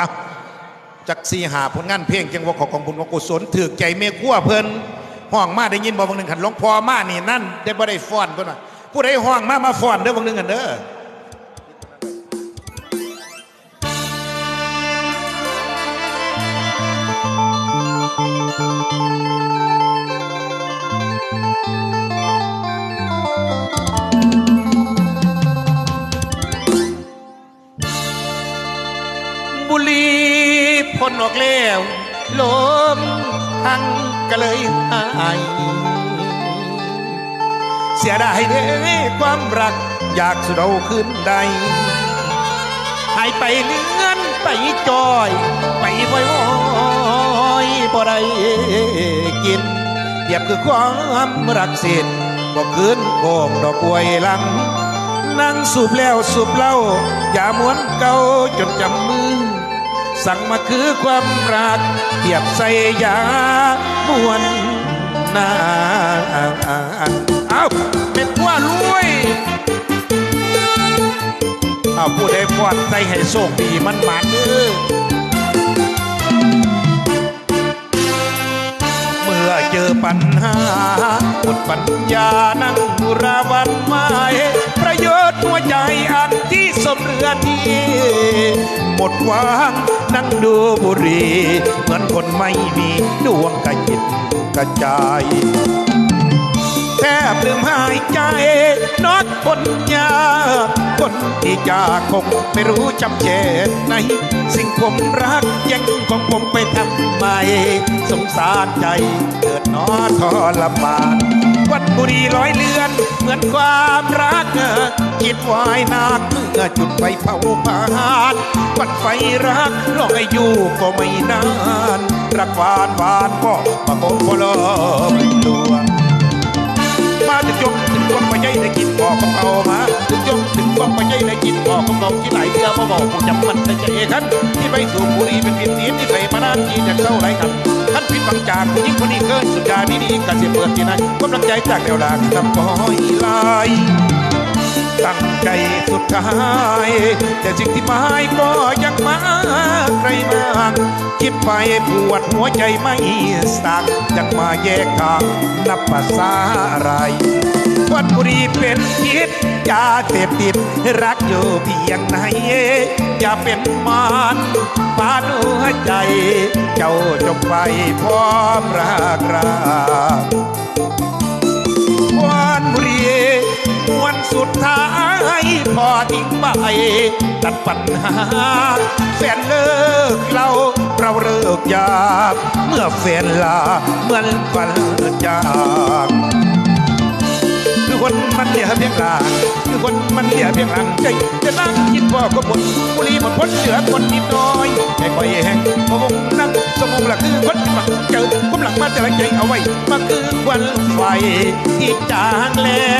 อะจักสีหาผลงานเพลงจังว่าขอของบุญของกุศลถือใจเมฆัวเพิ่นห้องมาได้ยินบอกบางหนึ่งขันหลวงพ่อมานี่นั่นได้บ่ได้ฟ้อนเพิ่นว่าผู้ใดห้องมามาฟ้อนเด้อบางหนึ่งกันเด้อ นอกแล้วลมทั้งก็เลยหายเสียดายเด้ความรักอยากสุดเอาขึ้นใดหายไปเลื่อนไปจอย ไปวอยวอยบ่ได้กินเทียบคือความรักสิ้นบ่คืนโกงดอกกวยหลัง นั่งสูบแล้วสูบเหล้าอย่าม้วนเก่าจนจำมือ สั่งมาคือความรักเทียบใส่ยามวนนาเอาเป็นว่าลุยเอาผู้ใดฟอนใจให้โชคดีมันหมานเด้อเมื่อเจอปัญหาหมดปัญญานั่งราวันไม้ประโยชน์หัวใจอัน สมเรือดีหมดหวังนั่งดูบุหรีเหมือนคนไม่มีดวงกระจิตกระจายแทบลืมหายใจนอดคนยากคนที่จากคงไม่รู้จำเจตไหนสิ่งผมรักยังของผมไปทำไมสงสารใจเกิดน อทรมานวันบุรีร้อยเลือน เหมือนความรักคิดวายนากเมื่อจุดไฟเผาผลาญปัดไฟรักลอยอยู่ก็ไม่นานรักหวานหวานก็มาโกโคลมลวงมาถึงยกถึงความไปใจได้กินบอกของเอามาถึงยกถึงความไปใจได้กินบอกของเราที่ไหล บอกผู้จำมันในใจคันที่ไปสู่บุรีเป็นเพียงเสียที่ใส่มานานที่จะเข้าไรครับท่านผิดบังจากยิ่งคนนี้เกินสุดยาดีดีกันเสียเปิดที่ไหนกำลังใจจากแนวหลังตะปอยลาย ตั้งใจสุดท้าย แต่สิ่งที่หมายก็ยังมาไกลมากคิดไปปวดหัวใจไม่สักยังมาแยกทางนับภาษาอะไรวันบุรีเป็นพิษยาเสพติดรักอยู่เพียงไหน อย่าเป็นมารปานหัวใจ เจ้าจงไปพร้อมรักราวันบุรี วันสุดท้ายพอทิ้งไปตัดปัญหาแฟนเลิกเราเราเลิกยากเมื่อแฟนลาเหมือนฝันจากคือคนมันเหลียเพียงหลางคือคนมันเหลียเพียงหลังใจจะนั่งยินพ่อก็หมดบุรีหมดพ้นเหลือคนนิดน้อยแค่คอยแห้งพะวงนั่งสมองหลักคือคนที่ฝังเจอความหลังมาจะละใจเอาไว้มาคือควันไฟที่จางแล้ว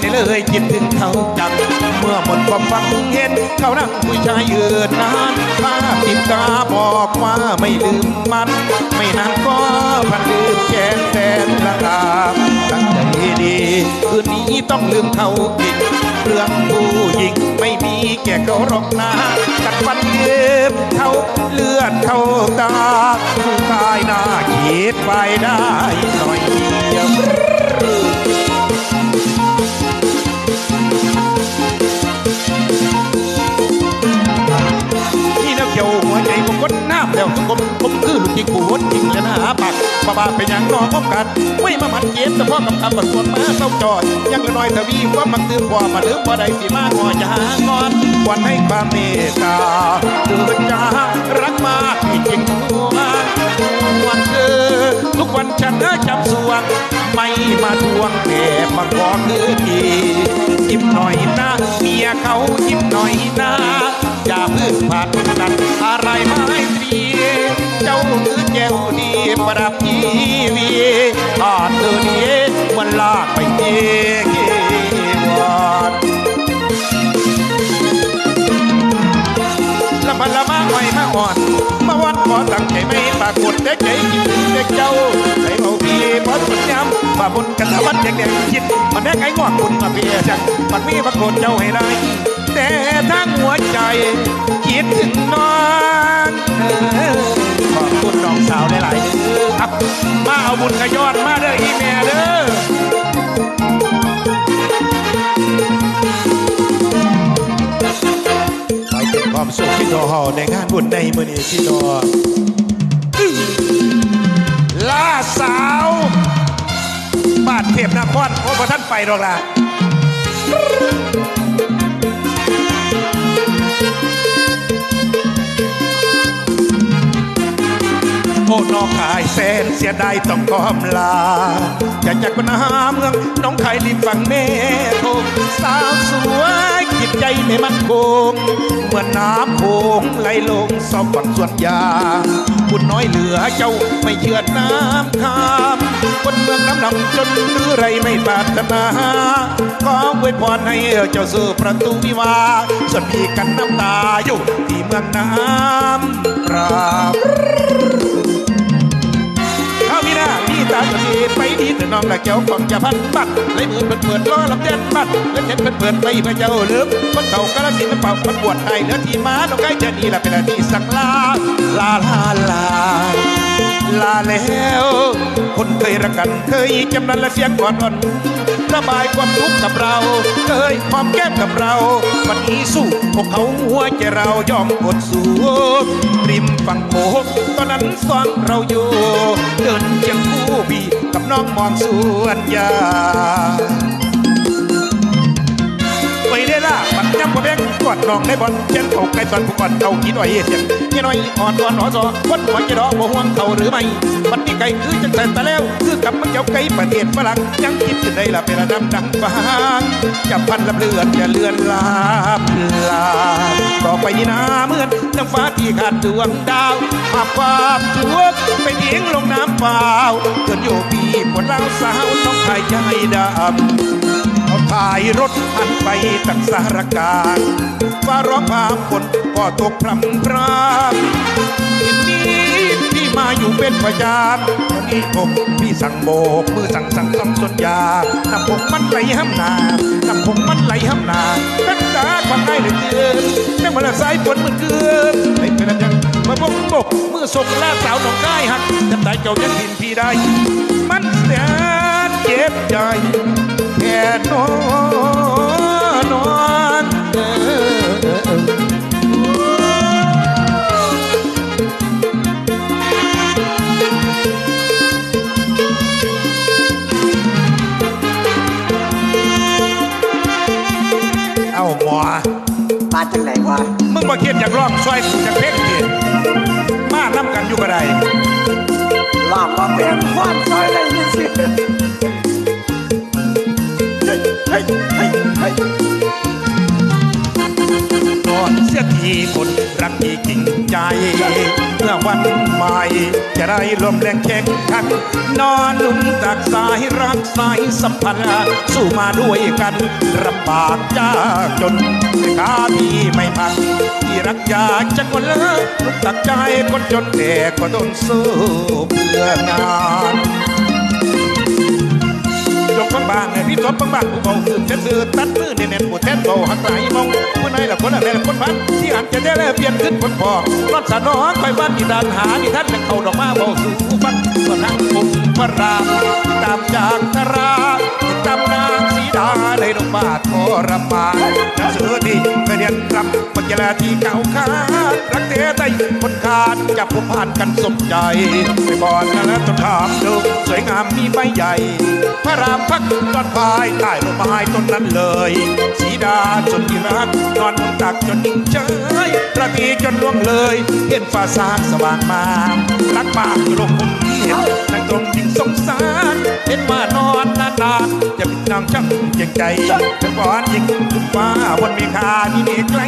ไมในเลยคิดถึงเขาจัง เมื่อหมดความฟังเห็น เขานั่งคุยชายเอื่นนานภาพติดตาบอกว่าไม่ลืมมัน ไม่นานก็พันลืมแกนแฟนละตาตั้งใจดีคืนนี้ต้องลืมเขาอีกเรื่องผู้หญิงไม่มีแก่เขาหรอกนะกัดฟันเย็บเขาเลือดเขาตาผู้กายหน้าคิดไปได้หน่อยเดียว แล้วผมผมคือลูกจริงผู้หดจริงและหน้าปากบ้าบ้าเป็นอย่างนอพบกัน ไม่มามันเย็นแต่พ่อกับคำบัดส่วนมาเศร้าจอดยังละน้อยทวีว่ามันตื่นพ่อมาลืมว่าใดสิมางอจะหางอนวันให้ความเมตตาเดือดจารักมากที่จริงหัววันเธอทุกวันฉันจำสวงไม่มาทวงแต่มาขอคืนดียิ้มหน่อยนะเมียเขายิ้มหน่อยนะ อย่าเพึ่งผ่านกันอะไรไม่ตรีเจ้าคือแก้วดีประดับทีวีผ่านเธอนี้มันลากไปเอง ปรากฏแต่ใจจริงเด็กเจ้าใส่เบาพี่พอสุดย้ำมาบนกันตะวันแดงแดงคิดมันแดงไอ้งอกคุณมาเพียจังมันมีปรากฏเจ้าให้ได้แต่ทั้งหัวใจคิดถึงน้องขอบคุณน้องสาวหลายๆเด้อครับมาเอาบุญกระยอดมาเด้ออีแม่เด้อไปเป็นความสุขที่ดอในงานบุญในมือนี้ที่ดออื้อ ล่าสาวบ้านเทพนครโอ้พระท่านไปหรอกล่ะโอ้น้องขายแสนเสียดายต้องกอมลาอยากจากปัญหาเมืองน้องขายริมฝั่งแม่โคงสาวสวย ใจไม่มั่นคงเหมือนน้ำโขงไหลลงสอบฝันส่วนยางบุญน้อยเหลือเจ้าไม่เชื่อน้ำคำคนเมืองน้ำนำจนหรือไรไม่ปรารถนาขออวยพรให้เจ้าสู่ประตูวิวาส่วนพี่กันน้ำตาอยู่ที่เมืองน้ำปราบข้าวมีหน้ามีตาสนีไป ดีแต่น้องละแก้วฟังจะพันบัดเลยมือเปิดเปิดล้อลำเด่นบัดเล่นเห็นเปิดเปิดไปพระเจ้าลืมคนเก่ากระสินเป่ามันปวดไทยเหลือที่มาต้องใกล้จะนีละเป็นที่สักลาลาลาลา ลาแล้ว คนเคยรักกันเคยจำนั้นและเสียงกอดอ่อนระบายความทุกข์กับเรา เคยหอมแก้มกับเรา วันนี้สู้พวกเขาหัวใจเรายอมอดสู้ริมฝั่งโขงตอนนั้นสอนเราอยู่ เดินเคียงคู่บีกับน้องมองสวนยาไปได้ล่ะปัดย้ำกว่าแบง กอดน้องในบอลเช่นเขาไก่ตอนผู้ก่อนเขาคิดไว้เสียงยี่น้อยอ่อนตอนหอซอคนหัวจะดอกบ่ห่วงเขาหรือไม่มันนี่ไก่คือจังแต่แต่แล้ว คือกับมันเจ้าไก่ประเทศฝรั่งยังคิดถึงได้ละเป็นระดับดังฟางจะพันลำเลือนจะเลือนลาบลาต่อไปนี้นะเหมือนน้ำฟ้าที่ขาดดวงดาวภาพความทุกข์ไปทิ้งลงน้ำเปล่าเกิดอยู่ปีปวดเล่าสาวต้องหายใจดำาถ่ายรถหันไปตั้งสารการฟ้าร้องพามฝนก็ตกพรำพรำทีนี้พี่มาอยู่เป็นประจำตอนนี้ผมพี่สั่งโบกมือสั่งสั่งต้องสนยาน้ำผมมันไหลห้ำนาน้ำผมมันไหลห้ำนาเป็นตาความง่ายเหลือเกินแม่มาละสายฝนมันเกินไม่เป็นอะไรมาบกบกมือส่งลาสาวหนองได้หักจะตายเจ้าจะทินพี่ได้ มันแสนเจ็บใจ นอนนอนเออเอาหมอมาจากไหนวะมึงมาเขียนอยากร้องช่วยกูจะเพ่งดิมาน้ำกันอยู่ก็ได้ลอกมาเป็นความซอยอะไรนี่สิเฮ้ยเฮ้ยเฮ้ยเฮ้ยนอนเสียทีคนรักที่จริงใจ เมื่อวันใหม่ จะได้ลมแรงแข่งขันนอนนุ่มตักสายรักสายสัมพันธ์สู้มาด้วยกันลำบากยากจนขาพี่ไม่พังที่รักอยากจะคนละลุกตักใจคนจนแต่ก็ต้องสู้เพื่องานางบางๆไงบบางบางผู้เบาคือเส้นสืบตัดมือเน้นๆผู้แทนเบาหักไหลมองผู้ในละคนละแม่ละคนพันที่อันจะได้แล้วเปลี่ยนขึ้นคนพอรอดสะน้องคอยบ้านที่ดานหาที่ท่านเป็นเขาดอกมาเบาสู่ผู้ฟังส่วนทางผมพระรามตามจากธรา ในดงบาททรมานหนังสือที่เคยเรียนรำปัญญาที่เก่าขาดรักเทไต้คนขาดจับผู้ผ่านกันสมใจไปบอนนั่นแล้วต้องถามดูสวยงามมีใบใหญ่ พระรามพักตอนพายใต้ร่มไม้ต้นนั้นเลยสีดาจนที่รักนอนตักจนยิ่งเฉยประตีจนล่วงเลย เห็นฟ้าสางสว่างมารักมากอยู่ลงมุมเห็นนั่งตรงยิ่งสงสาร จะเป็นนางช่างเก่งใจเป็นหวานยิ่งขึ้นฟ้าบนเมฆาที่เมฆไกล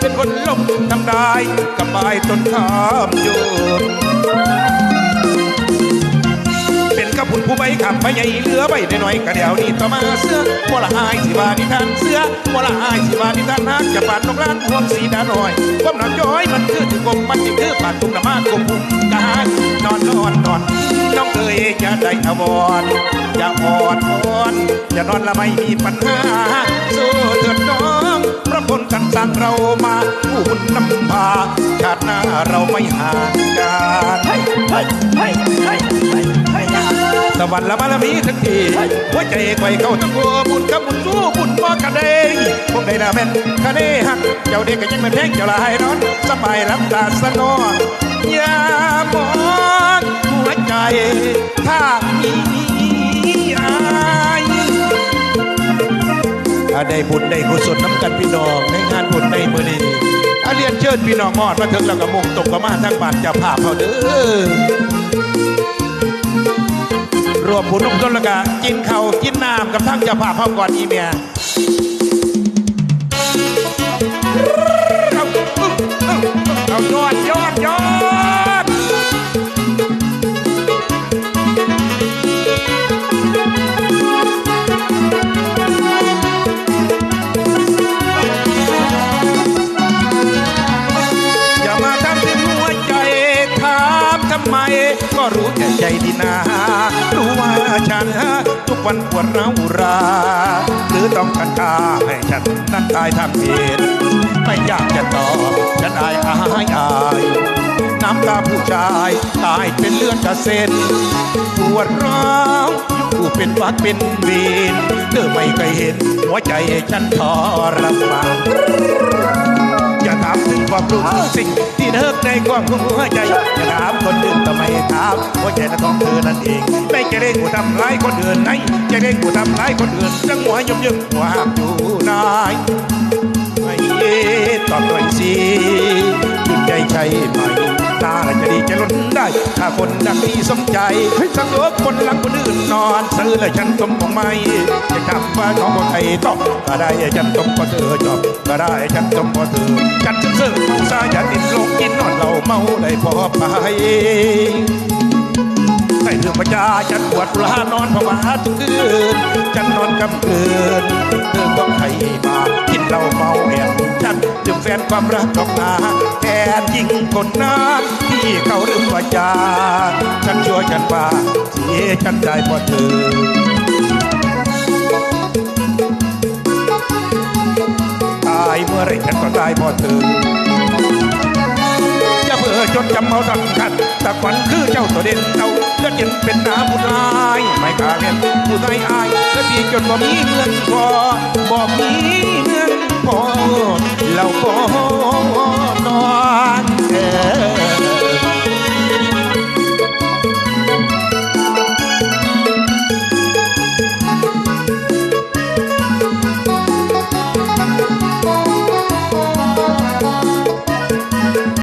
เป็นคนลมทำได้กับใบต้นข้ามโยนเป็นกระพุนผู้ใบขับไปใหญ่เรือใบหน่อยกระเดียวนี่ต่อมาเสื้อโมละอายสิวานิทานเสื้อโมละอายสิวานิทานนักจะปาดนกล้านพวงสีดาหน่อยความหนักย้อยมันคือถึงกมมันสิคือปาดตุ้มน้ำมากกมพุ่มกะหานนอนนอนนอน น้องเอ๋ยจะได้อวอนจะอ่อนอ่อนอย่านอนละไม่มีปัญหาสู้เถิดน้องพระพลกันสั่งเรามาผู้นำพาชาติหน้าเราไม่ห่างกัน วรรค์ละบารมีทั้งทีหัวใจไกวเข้าทั้งหัวบุญกับบุญสู้บุญบ่กันเด้งพวกใดละแม่นคะเนหักเจ้าเด็กก็ยังเป็นแพงเจ้าลายนอนสบายรับตาสนอนอย่ามองหัวใจถ้ามีอายถ้าได้บุญได้กุศลน้ำกันพี่น้องในงานบุญในมือนี้อาเรียนเชิญพี่น้องมอดมาถึงแล้วก็มุ่งตกก็มาทั้งบาทจะภาพเขาเด้อ รวมผุนลงต้นละกะกินเขากินน้ำกับทั้งเจ้าภาพพร้อมก่อนอีเมีย ฉัน ทุกวันปวดร้าวรา หรือต้องการฆ่าให้ฉันนั้นตายทางเพศไม่อยากจะตอบฉันอายอายอายน้ำตาผู้ชายตายเป็นเลือดกระเซ็นปวดร้าวอยู่เป็นวักเป็นเวรเธอไม่เคยเห็น หัวใจฉันทรมานาถามถึงความรู้สึกสิ่ง ที่เธอในความหัวใจจะถามคนอื่นทำไมถามหัวใจนั้นของเธอนั่นเอง ไม่จะได้กูทำร้ายคนอื่นไหนจะได้กูทำร้ายคนอื่นจังหัวยมยมหัวหักอยู่นายไม่เอ๊ะตอบหน่อยสิจุดใจใช่ไหม ตาละจะดีจะล้นได้ ถ้าคนดังนี้สมใจสังโลกคนหลังคนอื่นนอนซื้อและฉันสมของไม่จะจำว่าของคนไทยต้องก็ได้ฉันสมก็เธอจบก็ได้ฉันสมก็เธอฉันซึ่งเสื่อเมาซาอย่าติดลงกินนอนเราเมาได้พอไปให้เรื่องพญาฉันปวดร้านอนผวาทุกคืนฉันนอนกำคืนเธอต้องให้มากินเหล้าเมาแอบฉันจึงแฟนความรักดอกนา แทนยิ่งคนนั้นที่เขาลืมว่าจาฉันชั่วฉันว่าเสียฉันได้เพราะเธอตายเมื่อไรฉันก็ตายเพราะเธออย่าเพื่อจดจำเอาสำคัญแต่ขวัญคือเจ้าตัวเด่นเอาเลือดเย็นเป็นน้ำผู้ชายไม่กล้า นผู้ใดอายก็ดีจนบ่มีเงินพอบ่มีเงินพอเราบ่นอนแท้